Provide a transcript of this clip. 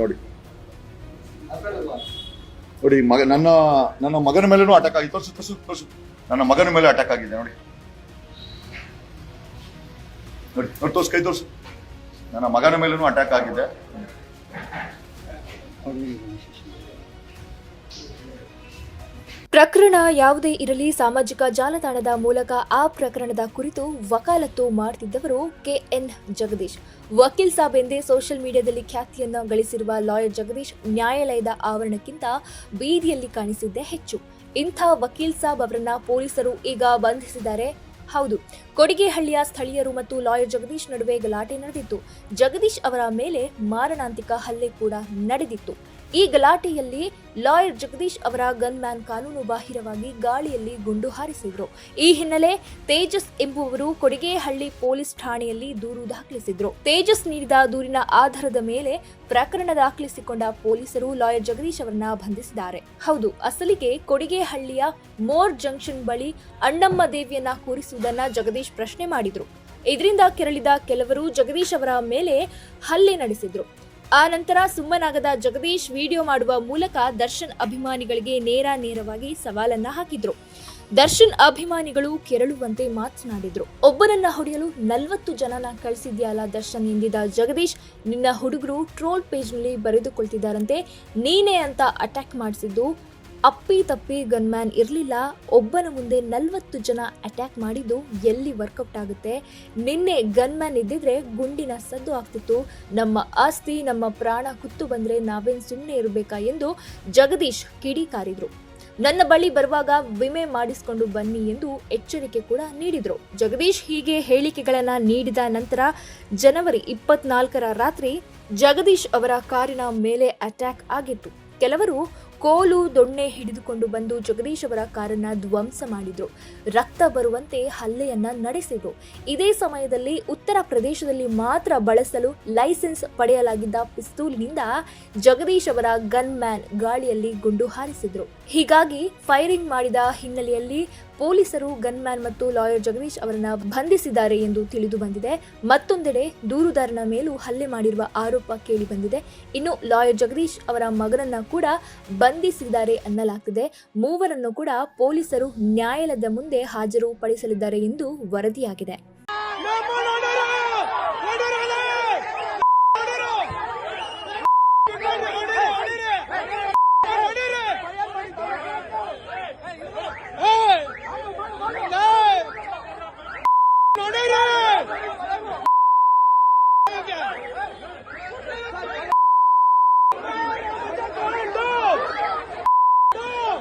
ನೋಡಿ. ನೋಡಿ, ಮಗ, ನನ್ನ ನನ್ನ ಮಗನ ಮೇಲೂ ಅಟ್ಯಾಕ್ ಆಗಿದೆ. ತೋರಿಸು ತೋರಿಸು ತೋರಿಸು. ನನ್ನ ಮಗನ ಮೇಲೆ ಅಟ್ಯಾಕ್ ಆಗಿದೆ, ನೋಡಿ. ನೋಡಿ ನೋಡಿ, ತೋರ್ಸು, ಕೈ ತೋರಿಸು. ನನ್ನ ಮಗನ ಮೇಲೂ ಅಟ್ಯಾಕ್ ಆಗಿದೆ. ಪ್ರಕರಣ ಯಾವುದೇ ಇರಲಿ, ಸಾಮಾಜಿಕ ಜಾಲತಾಣದ ಮೂಲಕ ಆ ಪ್ರಕರಣದ ಕುರಿತು ವಕಾಲತ್ತು ಮಾಡ್ತಿದ್ದವರು ಕೆಎನ್ ಜಗದೀಶ್. ವಕೀಲ್ ಸಾಬ್ ಎಂದೇ ಸೋಷಿಯಲ್ ಮೀಡಿಯಾದಲ್ಲಿ ಖ್ಯಾತಿಯನ್ನು ಗಳಿಸಿರುವ ಲಾಯರ್ ಜಗದೀಶ್ ನ್ಯಾಯಾಲಯದ ಆವರಣಕ್ಕಿಂತ ಬೀದಿಯಲ್ಲಿ ಕಾಣಿಸಿದ್ದೇ ಹೆಚ್ಚು. ಇಂಥ ವಕೀಲ್ ಸಾಬ್ ಅವರನ್ನ ಪೊಲೀಸರು ಈಗ ಬಂಧಿಸಿದ್ದಾರೆ. ಹೌದು, ಕೊಡಿಗೆಹಳ್ಳಿಯ ಸ್ಥಳೀಯರು ಮತ್ತು ಲಾಯರ್ ಜಗದೀಶ್ ನಡುವೆ ಗಲಾಟೆ ನಡೆದಿತ್ತು. ಜಗದೀಶ್ ಅವರ ಮೇಲೆ ಮಾರಣಾಂತಿಕ ಹಲ್ಲೆ ಕೂಡ ನಡೆದಿತ್ತು. ಈ ಗಲಾಟೆಯಲ್ಲಿ ಲಾಯರ್ ಜಗದೀಶ್ ಅವರ ಗನ್ಮ್ಯಾನ್ ಕಾನೂನು ಬಾಹಿರವಾಗಿ ಗಾಳಿಯಲ್ಲಿ ಗುಂಡು ಹಾರಿಸಿದ್ರು. ಈ ಹಿನ್ನೆಲೆ ತೇಜಸ್ ಎಂಬುವರು ಕೊಡಿಗೆಹಳ್ಳಿ ಪೊಲೀಸ್ ಠಾಣೆಯಲ್ಲಿ ದೂರು ದಾಖಲಿಸಿದ್ರು. ತೇಜಸ್ ನೀಡಿದ ದೂರಿನ ಆಧಾರದ ಮೇಲೆ ಪ್ರಕರಣ ದಾಖಲಿಸಿಕೊಂಡ ಪೊಲೀಸರು ಲಾಯರ್ ಜಗದೀಶ್ ಅವರನ್ನ ಬಂಧಿಸಿದ್ದಾರೆ. ಹೌದು, ಅಸಲಿಗೆ ಕೊಡಿಗೆಹಳ್ಳಿಯ ಮೋರ್ ಜಂಕ್ಷನ್ ಬಳಿ ಅಣ್ಣಮ್ಮ ದೇವಿಯನ್ನ ಕೂರಿಸುವುದನ್ನ ಜಗದೀಶ್ ಪ್ರಶ್ನೆ ಮಾಡಿದ್ರು. ಇದರಿಂದ ಕೆರಳಿದ ಕೆಲವರು ಜಗದೀಶ್ ಅವರ ಮೇಲೆ ಹಲ್ಲೆ ನಡೆಸಿದ್ರು. ಆ ನಂತರ ಸುಮ್ಮನಾಗದ ಜಗದೀಶ್ ವಿಡಿಯೋ ಮಾಡುವ ಮೂಲಕ ದರ್ಶನ್ ಅಭಿಮಾನಿಗಳಿಗೆ ನೇರ ನೇರವಾಗಿ ಸವಾಲನ್ನ ಹಾಕಿದ್ರು. ದರ್ಶನ್ ಅಭಿಮಾನಿಗಳು ಕೆರಳುವಂತೆ ಮಾತನಾಡಿದ್ರು. ಒಬ್ಬರನ್ನ ಹೊಡೆಯಲು ನಲವತ್ತು ಜನನ ಕಳಿಸಿದ್ಯಾಲ ದರ್ಶನ್ ಎಂದಿದ್ದ ಜಗದೀಶ್, ನಿನ್ನ ಹುಡುಗರು ಟ್ರೋಲ್ ಪೇಜ್ನಲ್ಲಿ ಬರೆದುಕೊಳ್ತಿದ್ದಾರಂತೆ, ನೀನೇ ಅಂತ ಅಟ್ಯಾಕ್ ಮಾಡಿಸಿದ್ದು ಅಪ್ಪಿ ತಪ್ಪಿ ಗನ್ಮ್ಯಾನ್ ಇರಲಿಲ್ಲ. ಒಬ್ಬನ ಮುಂದೆ ನಲವತ್ತು ಜನ ಅಟ್ಯಾಕ್ ಮಾಡಿದ್ದು ಎಲ್ಲಿ ವರ್ಕೌಟ್ ಆಗುತ್ತೆ? ನಿನ್ನೆ ಗನ್ಮ್ಯಾನ್ ಇದ್ದಿದ್ರೆ ಗುಂಡಿನ ಸದ್ದು ಆಗ್ತಿತ್ತು. ನಮ್ಮ ಆಸ್ತಿ, ನಮ್ಮ ಪ್ರಾಣ ಕುತ್ತು ಬಂದ್ರೆ ನಾವೇನು ಸುಮ್ಮನೆ ಇರಬೇಕಾ ಎಂದು ಜಗದೀಶ್ ಕಿಡಿಕಾರಿದ್ರು. ನನ್ನ ಬಳಿ ಬರುವಾಗ ವಿಮೆ ಮಾಡಿಸಿಕೊಂಡು ಬನ್ನಿ ಎಂದು ಎಚ್ಚರಿಕೆ ಕೂಡ ನೀಡಿದ್ರು. ಜಗದೀಶ್ ಹೀಗೆ ಹೇಳಿಕೆಗಳನ್ನ ನೀಡಿದ ನಂತರ ಜನವರಿ ಇಪ್ಪತ್ನಾಲ್ಕರ ರಾತ್ರಿ ಜಗದೀಶ್ ಅವರ ಕಾರಿನ ಮೇಲೆ ಅಟ್ಯಾಕ್ ಆಗಿತ್ತು. ಕೆಲವರು ಕೋಲು ದೊಣ್ಣೆ ಹಿಡಿದುಕೊಂಡು ಬಂದು ಜಗದೀಶ್ ಅವರ ಕಾರನ್ನ ಧ್ವಂಸ ಮಾಡಿದ್ರು. ರಕ್ತ ಬರುವಂತೆ ಹಲ್ಲೆಯನ್ನ ನಡೆಸಿದ್ರು. ಇದೇ ಸಮಯದಲ್ಲಿ ಉತ್ತರ ಪ್ರದೇಶದಲ್ಲಿ ಮಾತ್ರ ಬಳಸಲು ಲೈಸೆನ್ಸ್ ಪಡೆಯಲಾಗಿದ್ದ ಪಿಸ್ತೂಲ್ನಿಂದ ಜಗದೀಶ್ ಅವರ ಗನ್ ಮ್ಯಾನ್ ಗಾಳಿಯಲ್ಲಿ ಗುಂಡು ಹಾರಿಸಿದ್ರು. ಹೀಗಾಗಿ ಫೈರಿಂಗ್ ಮಾಡಿದ ಹಿನ್ನೆಲೆಯಲ್ಲಿ ಪೊಲೀಸರು ಗನ್ ಮ್ಯಾನ್ ಮತ್ತು ಲಾಯರ್ ಜಗದೀಶ್ ಅವರನ್ನ ಬಂಧಿಸಿದ್ದಾರೆ ಎಂದು ತಿಳಿದು ಬಂದಿದೆ. ಮತ್ತೊಂದೆಡೆ ದೂರುದಾರನ ಮೇಲೂ ಹಲ್ಲೆ ಮಾಡಿರುವ ಆರೋಪ ಕೇಳಿ ಬಂದಿದೆ. ಇನ್ನು ಲಾಯರ್ ಜಗದೀಶ್ ಅವರ ಮಗನನ್ನ ಕೂಡ ಬಂಧಿಸಿದ್ದಾರೆ ಅನ್ನಲಾಗ್ತಿದೆ. ಮೂವರನ್ನು ಕೂಡ ಪೊಲೀಸರು ನ್ಯಾಯಾಲಯದ ಮುಂದೆ ಹಾಜರುಪಡಿಸಲಿದ್ದಾರೆ ಎಂದು ವರದಿಯಾಗಿದೆ.